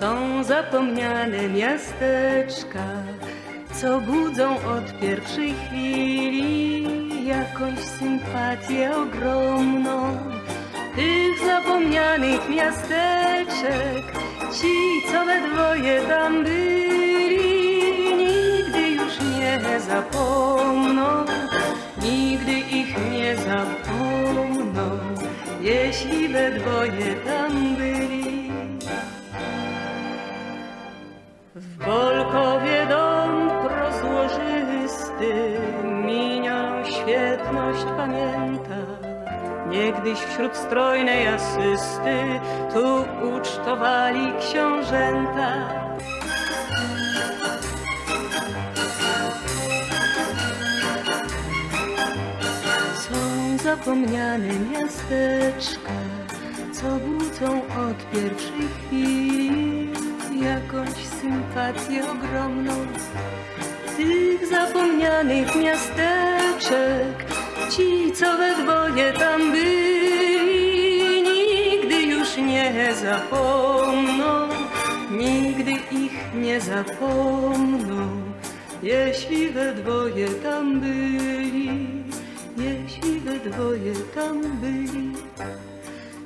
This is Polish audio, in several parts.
Są zapomniane miasteczka, co budzą od pierwszej chwili jakąś sympatię ogromną. Tych zapomnianych miasteczek, ci, co we dwoje tam byli, nigdy już nie zapomną, nigdy ich nie zapomną, jeśli we dwoje świetność pamięta. Niegdyś wśród strojnej asysty tu ucztowali książęta. Są zapomniane miasteczka, co budzą od pierwszej chwili jakąś sympatię ogromną. Tych zapomnianych miasteczek, ci, co we dwoje tam byli, nigdy już nie zapomną, nigdy ich nie zapomną, jeśli we dwoje tam byli, jeśli we dwoje tam byli.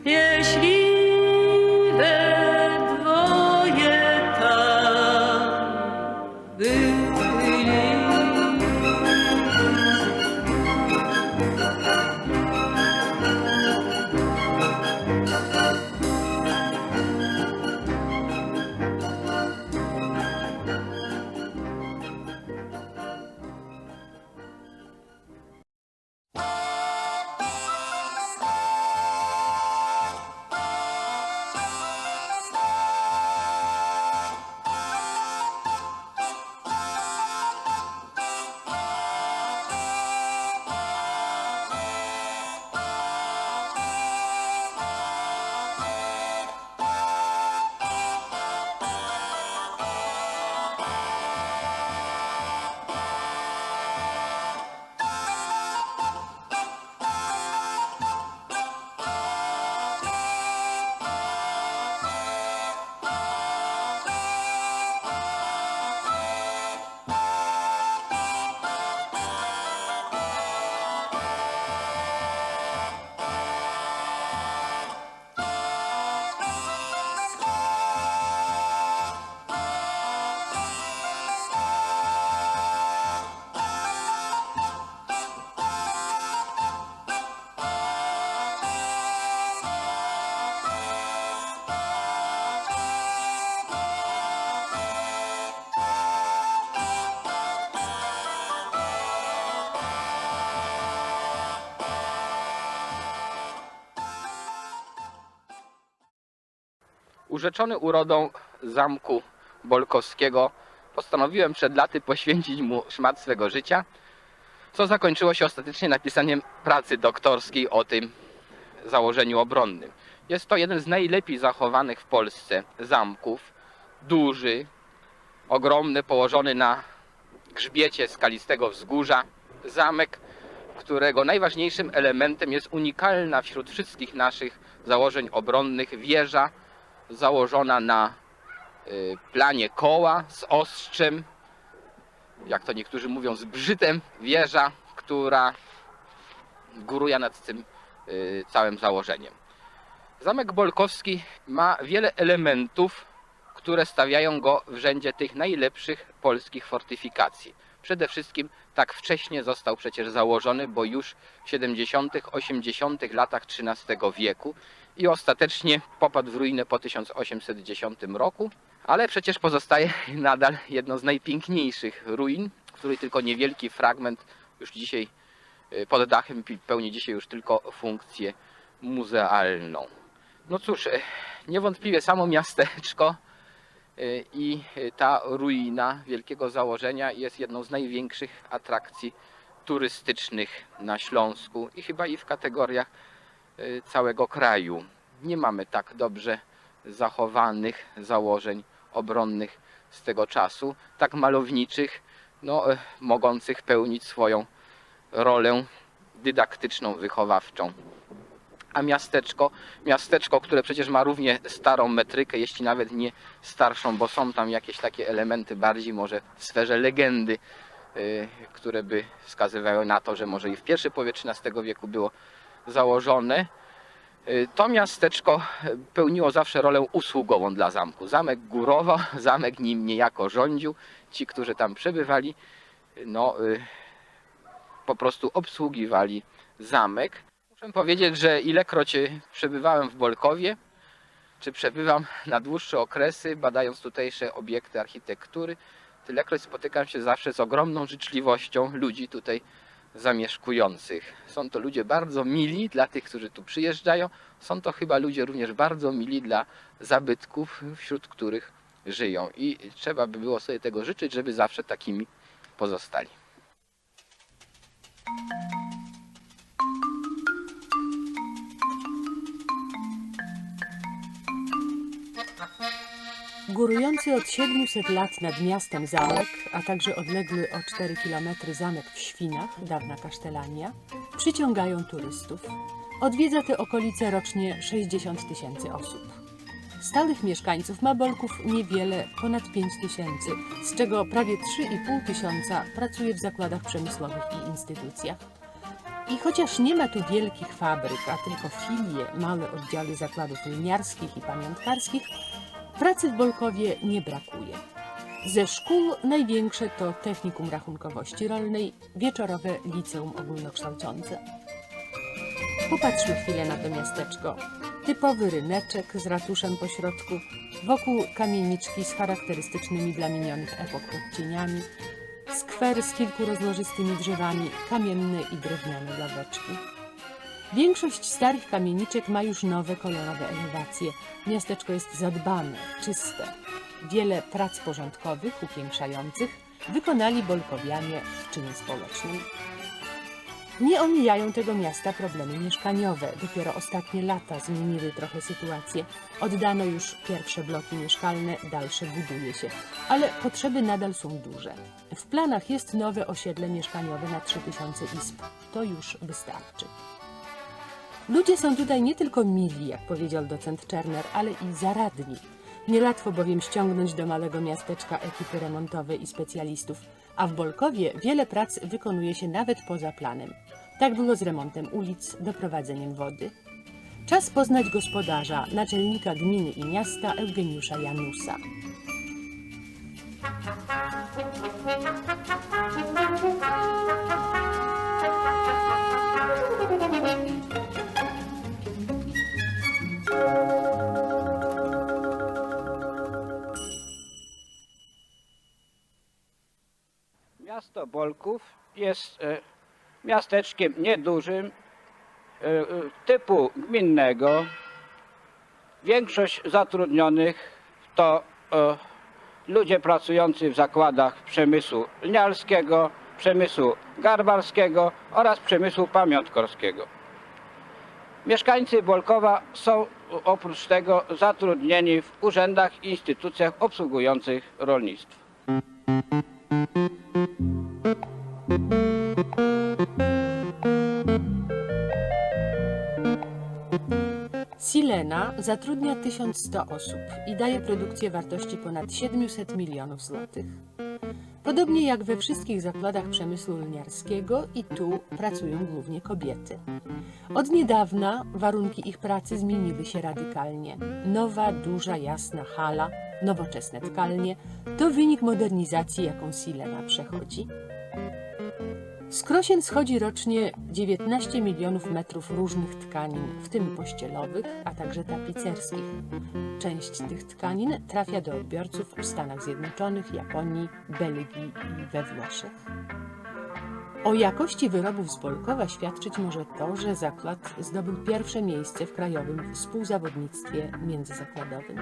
Jeśli Urzeczony urodą zamku Bolkowskiego postanowiłem przed laty poświęcić mu szmat swego życia, co zakończyło się ostatecznie napisaniem pracy doktorskiej o tym założeniu obronnym. Jest to jeden z najlepiej zachowanych w Polsce zamków, duży, ogromny, położony na grzbiecie skalistego wzgórza. Zamek, którego najważniejszym elementem jest unikalna wśród wszystkich naszych założeń obronnych wieża założona na y, planie koła z ostrzem, jak to niektórzy mówią, z brzytem wieża, która góruje nad tym y, całym założeniem. Zamek Bolkowski ma wiele elementów, które stawiają go w rzędzie tych najlepszych polskich fortyfikacji. Przede wszystkim tak wcześnie został przecież założony, bo już w 70., 80. latach XIII wieku i ostatecznie popadł w ruinę po 1810 roku, ale przecież pozostaje nadal jedną z najpiękniejszych ruin, której tylko niewielki fragment już dzisiaj y, pod dachem pełni dzisiaj już tylko funkcję muzealną. No cóż, e, niewątpliwie samo miasteczko y, i y, ta ruina wielkiego założenia jest jedną z największych atrakcji turystycznych na Śląsku i chyba i w kategoriach y, całego kraju. Nie mamy tak dobrze zachowanych założeń obronnych z tego czasu, tak malowniczych, no, e, mogących pełnić swoją rolę dydaktyczną, wychowawczą. A miasteczko, miasteczko, które przecież ma równie starą metrykę, jeśli nawet nie starszą, bo są tam jakieś takie elementy bardziej może w sferze legendy, y, które by wskazywały na to, że może i w pierwszej połowie XIII wieku było założone. Y, To miasteczko pełniło zawsze rolę usługową dla zamku. Zamek górował, zamek nim niejako rządził. Ci, którzy tam przebywali, no, y, po prostu obsługiwali zamek. Muszę powiedzieć, że ilekroć przebywałem w Bolkowie, czy przebywam na dłuższe okresy, badając tutejsze obiekty architektury, tylekroć spotykam się zawsze z ogromną życzliwością ludzi tutaj zamieszkujących. Są to ludzie bardzo mili dla tych, którzy tu przyjeżdżają. Są to chyba ludzie również bardzo mili dla zabytków, wśród których żyją. I trzeba by było sobie tego życzyć, żeby zawsze takimi pozostali. Górujący od 700 lat nad miastem zamek, a także odległy o 4 km zamek w Świnach, dawna kasztelania, przyciągają turystów. Odwiedza te okolice rocznie 60 tysięcy osób. Stałych mieszkańców ma Bolków niewiele, ponad 5 tysięcy, z czego prawie 3,5 tysiąca pracuje w zakładach przemysłowych i instytucjach. I chociaż nie ma tu wielkich fabryk, a tylko filie, małe oddziały zakładów liniarskich i pamiątkarskich, Pracy w Bolkowie nie brakuje. Ze szkół największe to Technikum Rachunkowości Rolnej, wieczorowe liceum ogólnokształcące. Popatrzmy chwilę na to miasteczko. Typowy ryneczek z ratuszem po środku, wokół kamieniczki z charakterystycznymi dla minionych epok odcieniami, skwer z kilku rozłożystymi drzewami, kamienne i drewniane laweczki. Większość starych kamieniczek ma już nowe kolorowe elewacje. Miasteczko jest zadbane, czyste. Wiele prac porządkowych, upiększających wykonali Bolkowianie w czynie społecznym. Nie omijają tego miasta problemy mieszkaniowe. Dopiero ostatnie lata zmieniły trochę sytuację. Oddano już pierwsze bloki mieszkalne, dalsze buduje się, ale potrzeby nadal są duże. W planach jest nowe osiedle mieszkaniowe na 3000 izb. To już wystarczy. Ludzie są tutaj nie tylko mili, jak powiedział docent Czerner, ale i zaradni. Niełatwo bowiem ściągnąć do małego miasteczka ekipy remontowe i specjalistów, a w Bolkowie wiele prac wykonuje się nawet poza planem. Tak było z remontem ulic, doprowadzeniem wody. Czas poznać gospodarza, naczelnika gminy i miasta Eugeniusza Janusa. Miasto Bolków jest e, miasteczkiem niedużym, e, e, typu gminnego. Większość zatrudnionych to ludzie pracujący w zakładach przemysłu lniarskiego, przemysłu garbarskiego oraz przemysłu pamiątkorskiego. Mieszkańcy Bolkowa są oprócz tego zatrudnieni w urzędach i instytucjach obsługujących rolnictwo. Silena zatrudnia 1100 osób i daje produkcję wartości ponad 700 milionów złotych. Podobnie jak we wszystkich zakładach przemysłu lniarskiego, i tu pracują głównie kobiety. Od niedawna warunki ich pracy zmieniły się radykalnie. Nowa, duża, jasna hala, nowoczesne tkalnie to wynik modernizacji, jaką Silena przechodzi. Z Krosien schodzi rocznie 19 milionów metrów różnych tkanin, w tym pościelowych, a także tapicerskich. Część tych tkanin trafia do odbiorców w Stanach Zjednoczonych, Japonii, Belgii i we Włoszech. O jakości wyrobów z Bolkowa świadczyć może to, że zakład zdobył pierwsze miejsce w krajowym współzawodnictwie międzyzakładowym.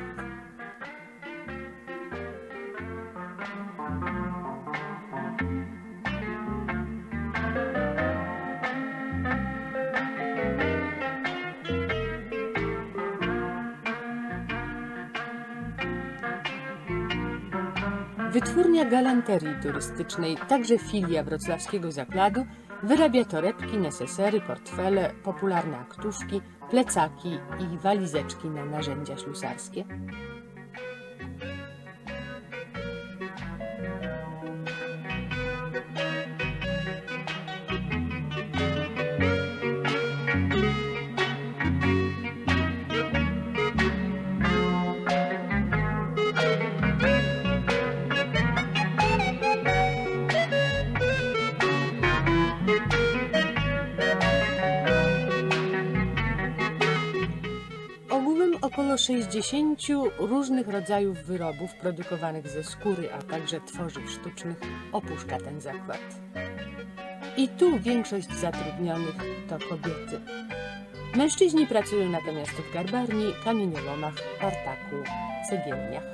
Wytwórnia galanterii turystycznej, także filia wrocławskiego zakładu, Wyrabia torebki, nesesery, portfele, popularne aktówki, plecaki i walizeczki na narzędzia ślusarskie. 60 różnych rodzajów wyrobów produkowanych ze skóry, a także tworzyw sztucznych opuszcza ten zakład. I tu większość zatrudnionych to kobiety. Mężczyźni pracują natomiast w garbarni, kamieniolomach, tartaku, cegierniach.